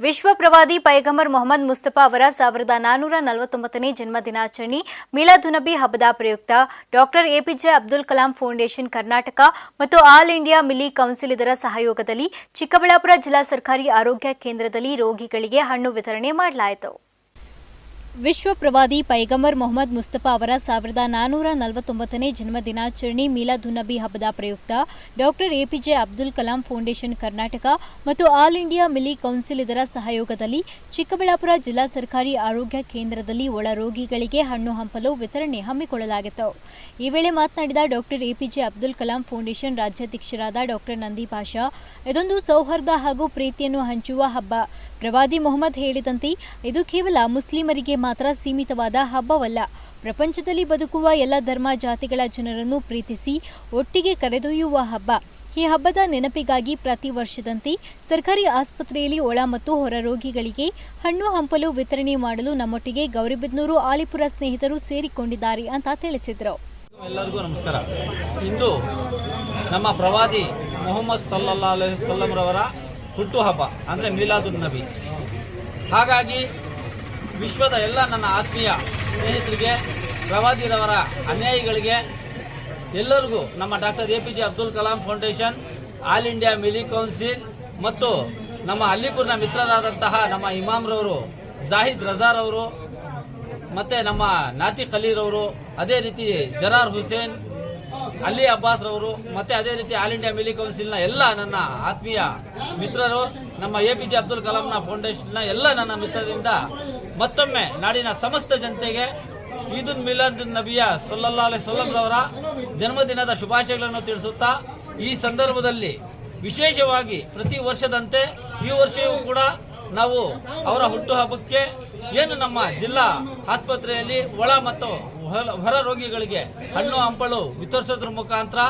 ವಿಶ್ವ ಪ್ರವಾದಿ ಪೈಗಂಬರ್ ಮೊಹಮ್ಮದ್ ಮುಸ್ತಫಾ ಅವರ ಸಾವಿರದ ನಾನೂರ ನಲವತ್ತೊಂಬತ್ತನೇ ಜನ್ಮ ದಿನಾಚರಣೆ ಮಿಲಾದುನಬಿ ಹಬ್ಬದ ಪ್ರಯುಕ್ತ doctor APJ Abdul Kalam foundation Karnataka ಮತ್ತು ಆಲ್ ಇಂಡಿಯಾ ಮಿಲಿ ಕೌನ್ಸಿಲ್ ಇದರ ಸಹಯೋಗದಲ್ಲಿ ಚಿಕ್ಕಬಳ್ಳಾಪುರ ಜಿಲ್ಲಾ ಸರ್ಕಾರಿ ಆರೋಗ್ಯ ಕೇಂದ್ರದಲ್ಲಿ ರೋಗಿಗಳಿಗೆ ಹಣ್ಣು ವಿತರಣೆ ಮಾಡಲಾಯಿತು. ವಿಶ್ವ ಪ್ರವಾದಿ ಪೈಗಂಬರ್ ಮೊಹಮ್ಮದ್ ಮುಸ್ತಫಾ ಅವರ ಸಾವಿರದ ನಾನ್ನೂರ ನಲವತ್ತೊಂಬತ್ತನೇ ಜನ್ಮ ದಿನಾಚರಣೆ ಮೀಲಾದುನ್ನಬಿ ಹಬ್ಬದ ಪ್ರಯುಕ್ತ doctor APJ Abdul Kalam foundation Karnataka ಮತ್ತು ಆಲ್ ಇಂಡಿಯಾ ಮಿಲಿ ಕೌನ್ಸಿಲ್ ಇದರ ಸಹಯೋಗದಲ್ಲಿ ಚಿಕ್ಕಬಳ್ಳಾಪುರ ಜಿಲ್ಲಾ ಸರ್ಕಾರಿ ಆರೋಗ್ಯ ಕೇಂದ್ರದಲ್ಲಿ ಒಳ ರೋಗಿಗಳಿಗೆ ಹಣ್ಣು ಹಂಪಲು ವಿತರಣೆ ಹಮ್ಮಿಕೊಳ್ಳಲಾಗಿತ್ತು. ಈ ವೇಳೆ ಮಾತನಾಡಿದ doctor APJ Abdul Kalam foundation ರಾಜ್ಯಾಧ್ಯಕ್ಷರಾದ doctor Nandi Pasha, ಇದೊಂದು ಸೌಹಾರ್ದ ಹಾಗೂ ಪ್ರೀತಿಯನ್ನು ಹಂಚುವ ಹಬ್ಬ. ಪ್ರವಾದಿ ಮೊಹಮ್ಮದ್ ಹೇಳಿದಂತೆ, ಇದು ಕೇವಲ ಮುಸ್ಲಿಮರಿಗೆ ಮಾತ್ರ ಸೀಮಿತವಾದ ಹಬ್ಬವಲ್ಲ. ಪ್ರಪಂಚದಲ್ಲಿ ಬದುಕುವ ಎಲ್ಲ ಧರ್ಮ ಜಾತಿಗಳ ಜನರನ್ನು ಪ್ರೀತಿಸಿ ಒಟ್ಟಿಗೆ ಕರೆದೊಯ್ಯುವ ಹಬ್ಬ. ಈ ಹಬ್ಬದ ನೆನಪಿಗಾಗಿ ಪ್ರತಿ ವರ್ಷದಂತೆ ಸರ್ಕಾರಿ ಆಸ್ಪತ್ರೆಯಲ್ಲಿ ಒಳ ಮತ್ತು ಹೊರ ರೋಗಿಗಳಿಗೆ ಹಣ್ಣು ಹಂಪಲು ವಿತರಣೆ ಮಾಡಲು ನಮ್ಮೊಟ್ಟಿಗೆ ಗೌರಿಬಿದ್ನೂರು ಆಲಿಪುರ ಸ್ನೇಹಿತರು ಸೇರಿಕೊಂಡಿದ್ದಾರೆ ಅಂತ ತಿಳಿಸಿದರು. ಎಲ್ಲರಿಗೂ ನಮಸ್ಕಾರ. ಇಂದು ನಮ್ಮ ಪ್ರವಾದಿ ಮೊಹಮ್ಮದ್ ಸಲ್ಲಾ ಅಲೈಹಿ ಹುಟ್ಟುಹಬ್ಬ, ಅಂದರೆ ಮೀಲಾದುನ್ ನಬಿ. ಹಾಗಾಗಿ ವಿಶ್ವದ ಎಲ್ಲ ನನ್ನ ಆತ್ಮೀಯ ಸ್ನೇಹಿತರಿಗೆ, ಪ್ರವಾದಿರವರ ಅನ್ಯಾಯಿಗಳಿಗೆ, ಎಲ್ಲರಿಗೂ ನಮ್ಮ doctor A P J Abdul Kalam foundation, all India Milli council ಮತ್ತು ನಮ್ಮ ಅಲ್ಲಿಪುರ್ನ ಮಿತ್ರರಾದಂತಹ ನಮ್ಮ ಇಮಾಮ್ರವರು ಜಾಹಿದ್ ರಜಾರ್ ಅವರು, ಮತ್ತೆ ನಮ್ಮ ನಾತಿ ಅವರು ಅದೇ ರೀತಿ ಜರಾರ್ ಹುಸೇನ್, ಅಲಿ ಅಬ್ಬಾಸ್ ರವರು, ಮತ್ತೆ ಅದೇ ರೀತಿ ಆಲ್ ಇಂಡಿಯಾ ಮಿಲಿ ಕೌನ್ಸಿಲ್ನ ಎಲ್ಲ ನನ್ನ ಆತ್ಮೀಯ ಮಿತ್ರರು, ನಮ್ಮ ಎ ಪಿ ಜೆ ಅಬ್ದುಲ್ ಕಲಾಂನ ಫೌಂಡೇಶನ್ನ ಎಲ್ಲ ನನ್ನ ಮಿತ್ರರಿಂದ ಮತ್ತೊಮ್ಮೆ ನಾಡಿನ ಸಮಸ್ತ ಜನತೆಗೆ ಈದುನ್ ಮಿಲಾದ್ ನಬಿಯ ಸೊಲ್ಲಾ ಅಲೈ ರವರ ಜನ್ಮದಿನದ ಶುಭಾಶಯಗಳನ್ನು ತಿಳಿಸುತ್ತಾ ಈ ಸಂದರ್ಭದಲ್ಲಿ ವಿಶೇಷವಾಗಿ ಪ್ರತಿ ವರ್ಷದಂತೆ ಈ ವರ್ಷವೂ ಕೂಡ ನಾವು ಅವರ ಹುಟ್ಟುಹಬ್ಬಕ್ಕೆ ಏನು ನಮ್ಮ ಜಿಲ್ಲಾ ಆಸ್ಪತ್ರೆಯಲ್ಲಿ ಒಳ ಮತ್ತು ಹೊರ ರೋಗಿಗಳಿಗೆ ಹಣ್ಣು, ಹಂಪಲು ವಿತರಿಸೋದ್ರ ಮುಖಾಂತರ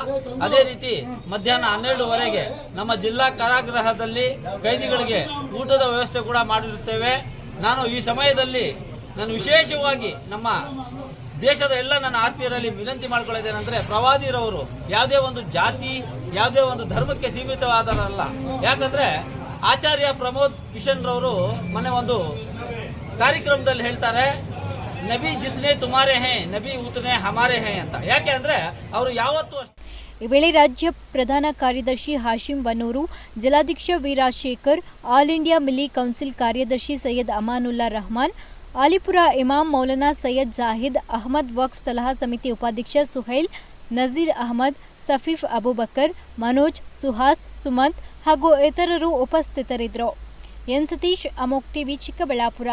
ಅದೇ ರೀತಿ ಮಧ್ಯಾಹ್ನ ಹನ್ನೆರಡುವರೆಗೆ ನಮ್ಮ ಜಿಲ್ಲಾ ಕಾರಾಗೃಹದಲ್ಲಿ ಕೈದಿಗಳಿಗೆ ಊಟದ ವ್ಯವಸ್ಥೆ ಕೂಡ ಮಾಡಿರುತ್ತೇವೆ. ನಾನು ಈ ಸಮಯದಲ್ಲಿ ನಾನು ವಿಶೇಷವಾಗಿ ನಮ್ಮ ದೇಶದ ಎಲ್ಲ ನನ್ನ ಆತ್ಮೀಯರಲ್ಲಿ ವಿನಂತಿ ಮಾಡ್ಕೊಳ್ಳೋದೇನೆಂದರೆ ಪ್ರವಾದಿರವರು ಯಾವುದೇ ಒಂದು ಜಾತಿ, ಯಾವುದೇ ಒಂದು ಧರ್ಮಕ್ಕೆ ಸೀಮಿತವಾದರಲ್ಲ ಯಾಕಂದ್ರೆ ಆಚಾರ್ಯ ಪ್ರಮೋದ್ ಕಿಶನ್ ರವರು ಮೊನ್ನೆ ಒಂದು ಕಾರ್ಯಕ್ರಮದಲ್ಲಿ ಹೇಳ್ತಾರೆ, ನಬಿ ಜಿತ್ನೆ ತುಮಾರೆ ಹೇ, ನಬಿ ಉತ್ನೆ ಹಮಾರೆ ಹೇ ಅಂತ. ಯಾಕೆ ಅಂದ್ರೆ, ಅವರು ಯಾವತ್ತೂ ಅಷ್ಟೇ ಈ ವೇಳೆ ರಾಜ್ಯ ಪ್ರಧಾನ ಕಾರ್ಯದರ್ಶಿ ಹಾಶಿಂ ಬನ್ನೂರು, ಜಿಲ್ಲಾಧ್ಯಕ್ಷ Veerashekar, all India Milli council ಕಾರ್ಯದರ್ಶಿ ಸೈಯದ್ ಅಮಾನುಲ್ಲಾ ರಹಮಾನ್, ಆಲಿಪುರ ಇಮಾಂ ಮೌಲಾನಾ ಸೈಯದ್ ಜಾಹಿದ್, ಅಹಮದ್ ವಕ್ಫ್ ಸಲಹಾ ಸಮಿತಿ ಉಪಾಧ್ಯಕ್ಷ ಸುಹೈಲ್, ನಜೀರ್ ಅಹಮದ್, ಸಫೀಫ್ ಅಬೂಬಕರ್, ಮನೋಜ್, ಸುಹಾಸ್, ಸುಮಂತ್ ಹಾಗೂ ಇತರರು ಉಪಸ್ಥಿತರಿದ್ದರು. ಎನ್ ಸತೀಶ್, ಅಮೋಕ್ ಟಿವಿ ಚಿಕ್ಕಬಳ್ಳಾಪುರ.